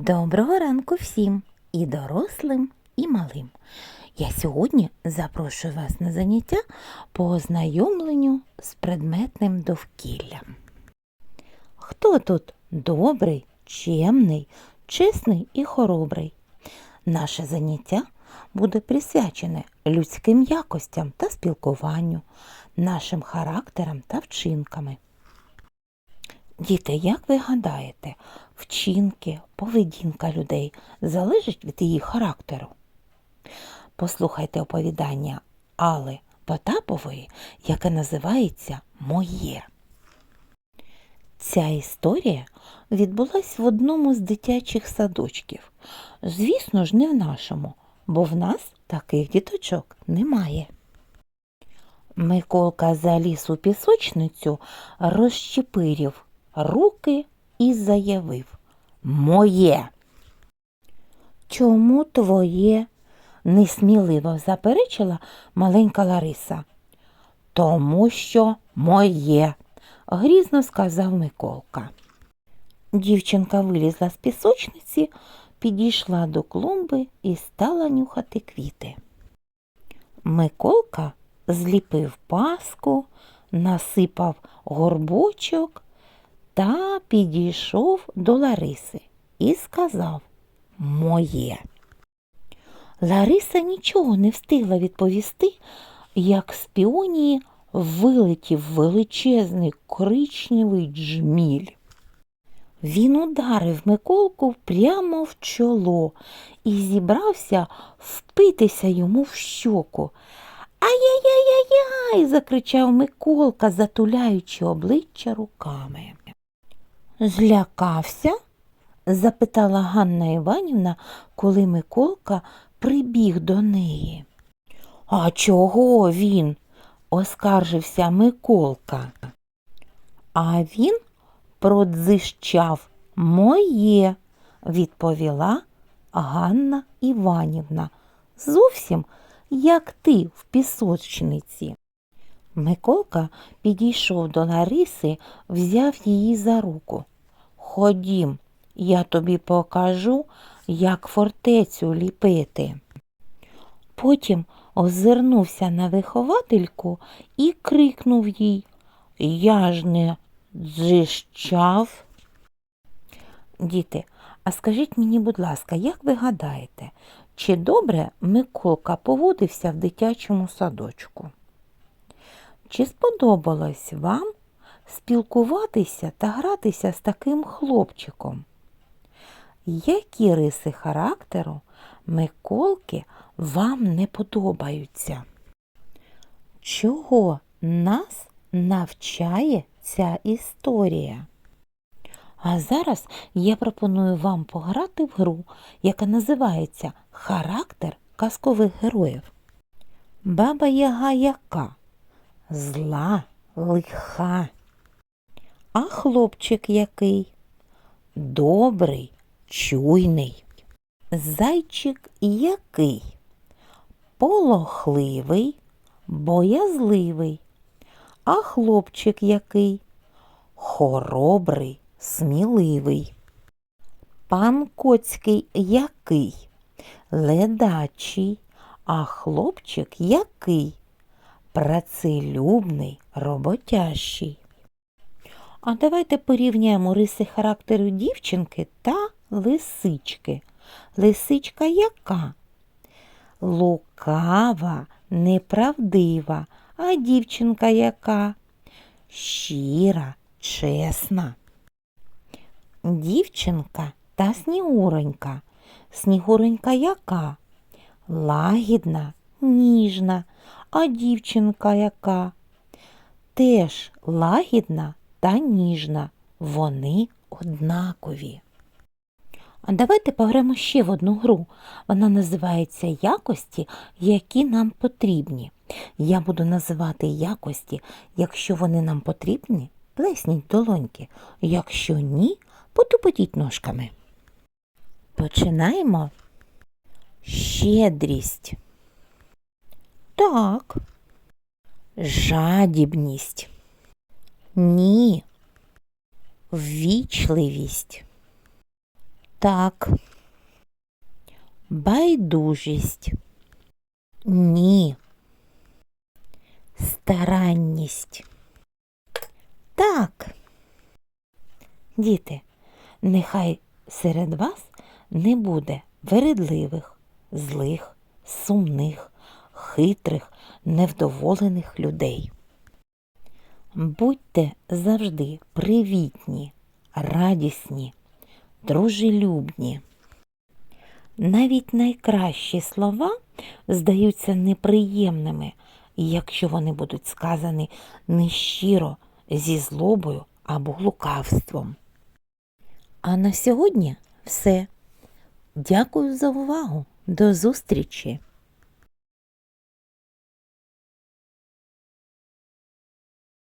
Доброго ранку всім, і дорослим, і малим. Я сьогодні запрошую вас на заняття по ознайомленню з предметним довкіллям. Хто тут добрий, чемний, чесний і хоробрий? Наше заняття буде присвячене людським якостям та спілкуванню, нашим характерам та вчинками. Діти, як ви гадаєте, вчинки, поведінка людей залежить від її характеру? Послухайте оповідання Алли Потапової, яке називається Моє. Ця історія відбулась в одному з дитячих садочків. Звісно ж, не в нашому, бо в нас таких діточок немає. Миколка заліз у пісочницю, розчепирів руки і заявив Моє. Чому твоє? несміливо заперечила маленька Лариса. Тому що моє, грізно сказав Миколка. Дівчинка вилізла з пісочниці, підійшла до клумби і стала нюхати квіти. Миколка зліпив паску, насипав горбочок та підійшов до Лариси і сказав Моє. Лариса нічого не встигла відповісти, як з піонії вилетів величезний коричневий джміль. Він ударив Миколку прямо в чоло і зібрався впитися йому в щоку. Ай-яй-яй-яй! закричав Миколка, затуляючи обличчя руками. Злякався? запитала Ганна Іванівна, коли Миколка прибіг до неї. А чого він? оскаржився Миколка. А він продзищав моє, відповіла Ганна Іванівна. Зовсім як ти в пісочниці. Миколка підійшов до Лариси, взяв її за руку. Ходім, я тобі покажу, як фортецю ліпити. Потім озирнувся на виховательку і крикнув їй Я ж не дзищав. Діти, а скажіть мені, будь ласка, як ви гадаєте, чи добре Миколка поводився в дитячому садочку? Чи сподобалось вам спілкуватися та гратися з таким хлопчиком? Які риси характеру Миколки вам не подобаються? Чого нас навчає ця історія? А зараз я пропоную вам пограти в гру, яка називається Характер казкових героїв. Баба Яга яка? Зла, лиха. А хлопчик який? Добрий, чуйний. Зайчик який? Полохливий, боязливий. А хлопчик який? Хоробрий, сміливий. Пан Коцький який? Ледачий, а хлопчик який? Працелюбний, роботящий. А давайте порівняємо риси характеру дівчинки та лисички. Лисичка яка? Лукава, неправдива, а дівчинка яка? Щира, чесна. Дівчинка та снігуронька. Снігуронька яка? Лагідна, ніжна, а дівчинка яка? Теж лагідна та ніжна. Вони однакові. А давайте пограємо ще в одну гру. Вона називається Якості, які нам потрібні. Я буду називати якості, якщо вони нам потрібні, плесніть долоньки. Якщо ні, потупотіть ножками. Починаємо. Щедрість. Так. Жадібність. Ні. Ввічливість. Так. Байдужість. Ні. Старанність. Так. Діти, нехай серед вас не буде вередливих, злих, сумних, хитрих, невдоволених людей. Будьте завжди привітні, радісні, дружелюбні. Навіть найкращі слова здаються неприємними, якщо вони будуть сказані нещиро, зі злобою або лукавством. А на сьогодні все. Дякую за увагу. До зустрічі!